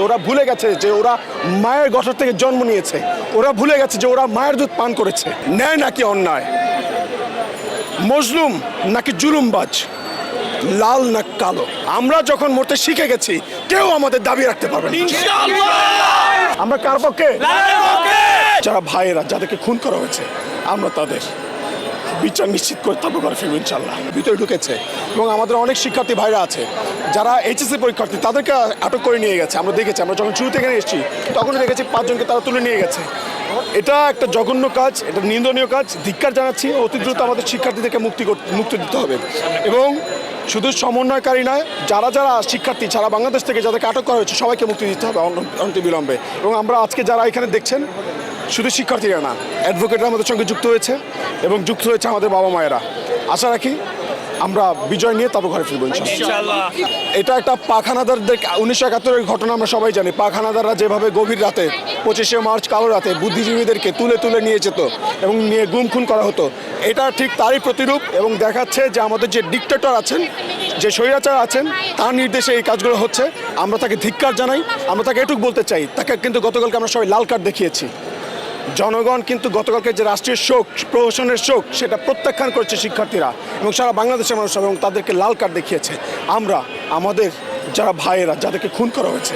ওরা ভুলে গেছে যে ওরা মায়ের গঠর থেকে জন্ম নিয়েছে। ওরা ভুলে গেছে যে ওরা মায়ের দুধ পান করেছে। ন্যায় নাকি অন্যায়? মজলুম নাকি জুলুমবাজ? লাল না কালো? আমরা যখন মরতে শিখে গেছি কেউ আমাদের দাবি রাখতে পারবে না। আমরা কার পক্ষে? যারা ভাইয়েরা যাদেরকে খুন করা হয়েছে আমরা তাদের। বিচার নিশ্চিত করে করে ফিরবো ইনশাল্লাহ ভিতরে ঢুকেছে। এবং আমাদের অনেক শিক্ষার্থী ভাইরা আছে, যারা এইচএসসি পরীক্ষার্থী, তাদেরকে আটক করে নিয়ে গেছে। আমরা দেখেছি, আমরা যখন শুরু থেকে এসেছি তখন দেখেছি পাঁচজনকে তারা তুলে নিয়ে গেছে। এটা একটা জঘন্য কাজ, এটা নিন্দনীয় কাজ। ধিক্কার জানাচ্ছি, অতি দ্রুত আমাদের শিক্ষার্থীদেরকে মুক্তি মুক্তি দিতে হবে। এবং শুধু সমন্বয়কারী নয়, যারা যারা শিক্ষার্থী, সারা বাংলাদেশ থেকে যাদেরকে আটক করা হয়েছে, সবাইকে মুক্তি দিতে হবে অন- অনতিবিলম্বে। এবং আমরা আজকে যারা এখানে দেখছেন শুধু শিক্ষার্থীরা না অ্যাডভোকেটরা আমাদের সঙ্গে যুক্ত হয়েছে এবং যুক্ত হয়েছে আমাদের বাবা মায়েরা। আশা রাখি আমরা বিজয় নিয়ে তারপর ঘরে ফিরবো এটা একটা পাখানাদারদের উনিশশো একাত্তরের ঘটনা আমরা সবাই জানি। পাখানাদাররা যেভাবে গভীর রাতে পঁচিশে মার্চ কালো রাতে বুদ্ধিজীবীদেরকে তুলে তুলে নিয়ে যেত এবং নিয়ে গুম খুন করা হতো এটা ঠিক তারই প্রতিরূপ এবং দেখাচ্ছে যে আমাদের যে ডিক্টেটর আছেন যে স্বৈরাচার আছেন তার নির্দেশে এই কাজগুলো হচ্ছে। আমরা তাকে ধিক্কার জানাই আমরা তাকে এটুক বলতে চাই তাকে কিন্তু গতকালকে আমরা সবাই লাল কার্ড দেখিয়েছি। জনগণ কিন্তু গতকালকে যে রাষ্ট্রীয় শোক প্রহসনের শোক সেটা প্রত্যাখ্যান করেছে শিক্ষার্থীরা এবং সারা বাংলাদেশের মানুষ এবং তাদেরকে লাল কার্ড দেখিয়েছে। আমরা আমাদের যারা ভাইয়েরা যাদেরকে খুন করা হয়েছে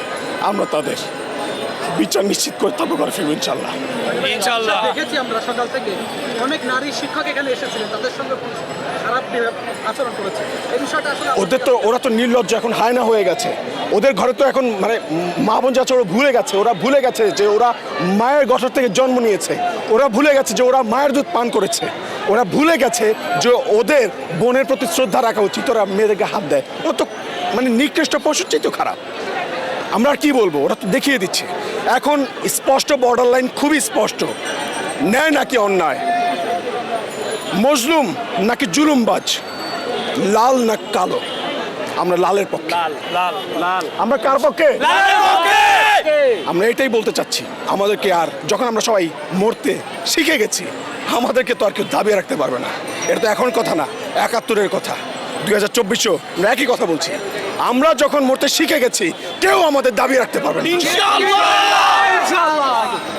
আমরা তাদের বিচার নিশ্চিত করে তারপর করে ফিরবো ইনশাল্লাহ ইনশাল্লাহ দেখেছি আমরা সকাল থেকে অনেক নারী শিক্ষক এখানে এসেছিলেন তাদের সঙ্গে খারাপ আচরণ করেছে। এই বিষয়টা আসলে ওদের তো ওরা তো নির্লজ্জ এখন হায়না হয়ে গেছে। ওদের ঘরে তো এখন মানে মা বোন যাচ্ছে ওরা ভুলে গেছে। ওরা ভুলে গেছে যে ওরা মায়ের গঠর থেকে জন্ম নিয়েছে। ওরা ভুলে গেছে যে ওরা মায়ের দুধ পান করেছে। ওরা ভুলে গেছে যে ওদের বোনের প্রতি শ্রদ্ধা রাখা উচিত। ওরা মেয়েদেরকে হাত দেয়। ও তো মানে নিকৃষ্ট পশুর চেয়ে তো খারাপ। আমরা কি বলব? ওরা তো দেখিয়ে দিচ্ছে। এখন স্পষ্ট বর্ডার লাইন খুবই স্পষ্ট। ন্যায় নাকি অন্যায়? মজলুম নাকি জুলুমবাজ? লাল না কালো? আমরা লালের পক্ষে। লাল লাল লাল। আমরা কার পক্ষে? আমরা এটাই বলতে চাচ্ছি আমাদেরকে আর যখন আমরা সবাই মরতে শিখে গেছি আমাদেরকে তো আর কেউ দাবি রাখতে পারবে না। এটা তো এখন কথা না একাত্তরের কথা। দুই হাজার চব্বিশও আমরা একই কথা বলছি। আমরা যখন মরতে শিখে গেছি কেউ আমাদের দাবি রাখতে পারবে না।